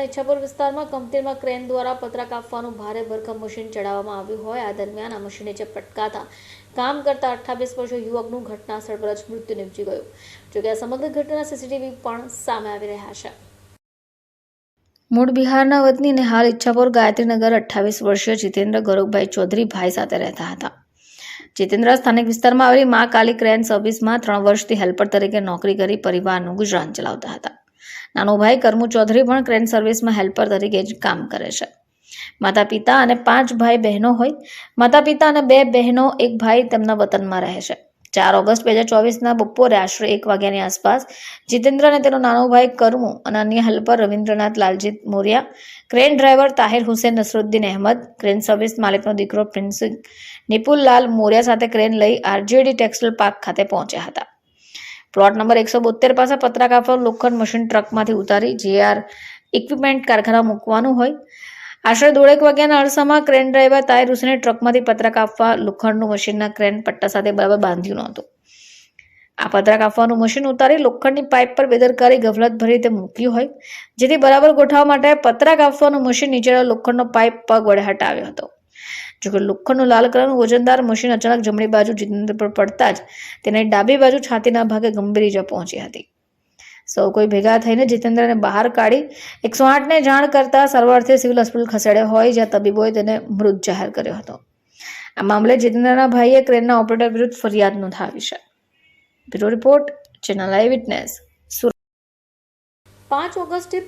ઈચ્છાપુર વિસ્તારમાં કંપનીમાં ક્રેન દ્વારા પતરા કાપવાનું ભારે ભરખમ મશીન ચડાવવામાં આવ્યું હોય. આ દરમિયાન આ મશીન નીચે કામ કરતા અઠ્ઠાવીસ વર્ષીય યુવકનું ઘટના પર જ મૃત્યુ નિપજી ગયું. જોકે આ સમગ્ર ઘટના સીસીટીવી પણ સામે આવી રહ્યા છે. મૂળ બિહારના વતની અને હાલ ઈચ્છાપુર ગાયત્રીનગર અઠ્ઠાવીસ વર્ષીય જીતેન્દ્ર ગૌરવભાઈ ચૌધરી ભાઈ સાથે રહેતા હતા. જીતેન્દ્ર સ્થાનિક વિસ્તારમાં આવેલી મા કાલી ક્રેન સર્વિસમાં ત્રણ વર્ષથી હેલ્પર તરીકે નોકરી કરી પરિવારનું ગુજરાન ચલાવતા હતા. નાનો ભાઈ કરમુ ચૌધરી પણ ક્રેન સર્વિસમાં હેલ્પર તરીકે જ કામ કરે છે. માતા પિતા અને પાંચ ભાઈ બહેનો હોય, માતા પિતા અને બે બહેનો એક ભાઈ તેમના વતનમાં રહે છે. ચાર ઓગસ્ટ બે હજાર ચોવીસના બપોરે આશરે એક વાગ્યાની આસપાસ જીતેન્દ્ર અને તેનો નાનો ભાઈ કરમુ અને અન્ય helper Ravindranath Laljit Moriya, crane driver Tahir Hussain Nasruddin Ahmed, crane service માલિકનો દીકરો પ્રિન્સ નિપુલલાલ મોરિયા સાથે ક્રેન લઈ આરજીડી ટેક્સટાઇલ પાર્ક ખાતે પહોંચ્યા હતા. પ્લોટ નંબર એકસો બોતેર પાસે પતરા કાફર લોખંડ મશીન ટ્રકમાંથી ઉતારી જેઆર ઇક્વિપમેન્ટ કારખાના મૂકવાનું હોય. આશરે દોઢેક વાગ્યાના અરસામાં ક્રેન ડ્રાઈવર તાહિર હુસેને ટ્રકમાંથી પતરા કાપવા લોખંડનું મશીનના ક્રેન પટ્ટા સાથે બરાબર બાંધ્યું નહોતું. આ પતરા કાપવાનું મશીન ઉતારી લોખંડની પાઇપ પર બેદરકારી ગફલત ભરી રીતે મૂક્યું હોય, જેથી બરાબર ગોઠવવા માટે પતરા કાપવાનું મશીન નીચેનો લોખંડનો પાઇપ પગ વડે હટાવ્યો હતો. જોકે લોખંડનું લાલ કલરનું વજનદાર મશીન અચાનક જમણી બાજુ જીતેન્દ્ર પર પડતા જ તેને ડાબી બાજુ છાતીના ભાગે ગંભીર ઈજા પહોંચી હતી. સૌ કોઈ ભેગા થઈને જીતેન્દ્રને બહાર કાઢી એકસો આઠને જાણ કરતા સારવારથી સિવિલ હોસ્પિટલ ખસેડ્યો હોય જ્યાં તબીબોએ તેને મૃત જાહેર કર્યો હતો. આ મામલે જીતેન્દ્રના ભાઈએ ક્રેનના ઓપરેટર વિરુદ્ધ ફરિયાદ નોંધાવી છે. રિપોર્ટ, ચેનલ આઈ વિટનેસ પાંચ ઓગસ્ટે